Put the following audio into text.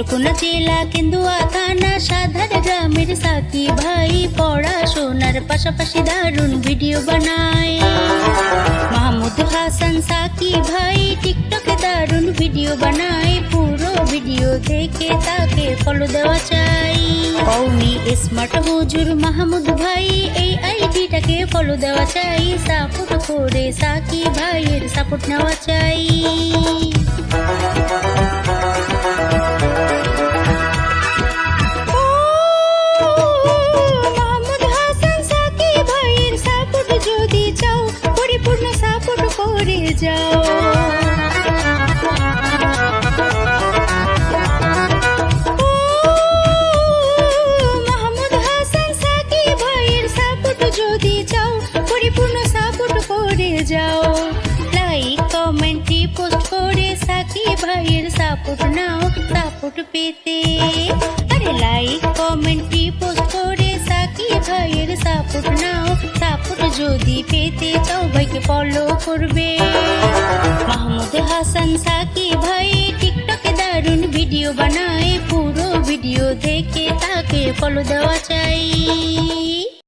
নেত্রকোনা জেলা কেন্দুয়া থানা সাধার গ্রামের সাকি ভাই পড়াশোনার পাশাপাশি দারুণ ভিডিও বানায়। মাহমুদ হাসান সাকি ভাই টিকটকে দারুণ ভিডিও বানায়, পুরো ভিডিও দেখে তাকে ফলো দেওয়া চাই। কৌমি স্মার্ট হুজুর মাহমুদ ভাই এই আইডিটাকে ফলো দেওয়া চাই সাপোর্ট করে সাকি ভাইয়ের সাপোর্ট নেওয়া চাই। যাও। মাহমুদ হাসান সাকি ভাইয়ের সাপোর্ট যদি চাও, পরিপূর্ণ সাপোর্ট করে যাও। লাইক কমেন্টে পোস্ট করে সাকি ভাইয়ের সাপোর্ট নাও সাপোর্ট পেতে। আরে লাইক ভাইয়ের সাপোর্ট নাও, সাপোর্ট যদি পেতে চাও ভাইকে ফলো করবে। মাহমুদ হাসান সাকি ভাই টিকটকে দারুণ ভিডিও বানায়, পুরো ভিডিও দেখে তাকে ফলো দেওয়া চাই।